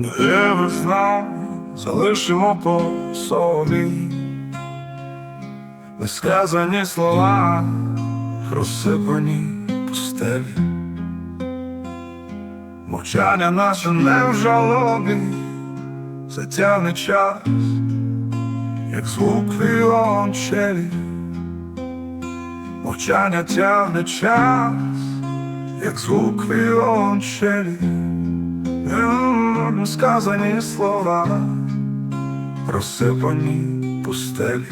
Де весна залишимо по собі. Несказані слова, розсипані пустелі. Мовчання наше не в жалобі, затягне час, як звук віолончелі. Мовчання тягне час, як звук віолончелі М, Сказані слова, розсипані пустелі.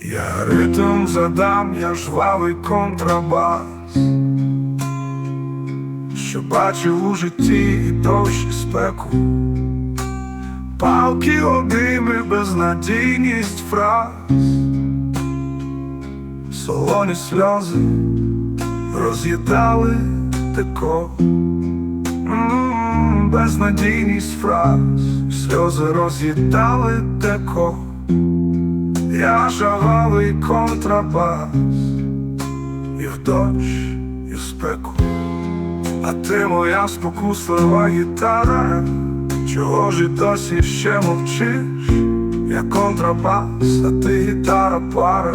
Я ритм задам, я жвавий контрабас, що бачив у житті і дощ спеку, палки обійми, безнадійність фраз, солоні сльози роз'їдали теко, безнадійність фраз, сльози роз'їдали теко. Я жававий контрабас. І в дощ, і в спеку. А ти моя спокуслива гітара. Чого ж і досі ще мовчиш? Я контрабас, а ти гітара пара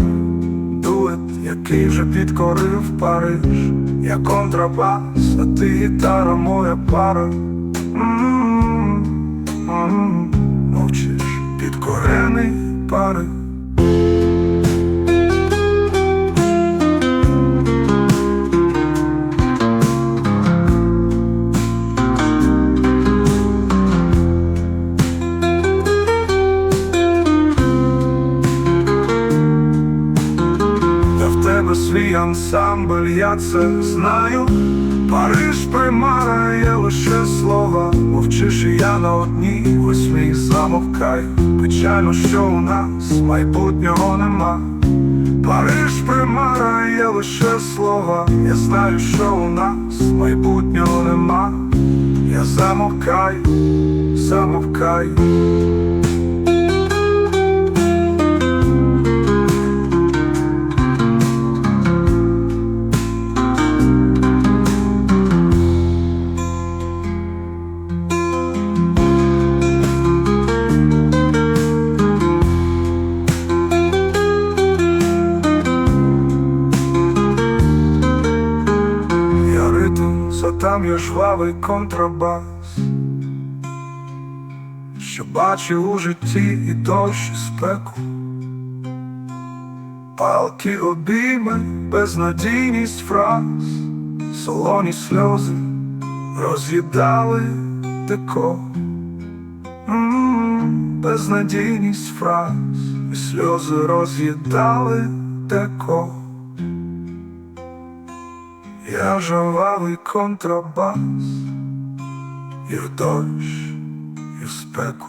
Дует, який вже підкорив Париж. Я контрабас, а ти гітара моя пара Мовчиш, підкорений пари Та в тебе свій ансамбль, я це знаю. Париж примара є лише слова. Мовчиш і я на одній, ось мій замовкаю. Печально, що у нас майбутнього нема. Париж примара є лише слова. Я знаю, що у нас майбутнього нема. Я замовкаю, замовкаю. Задам я жвавий контрабас, що бачив у житті і дощ, і спеку, палки обійми, безнадійність фраз, солоні сльози роз'їдали теко, безнадійність фраз, і сльози роз'їдали теко. Я жалавий контрабас, і в дощ, і в спеку.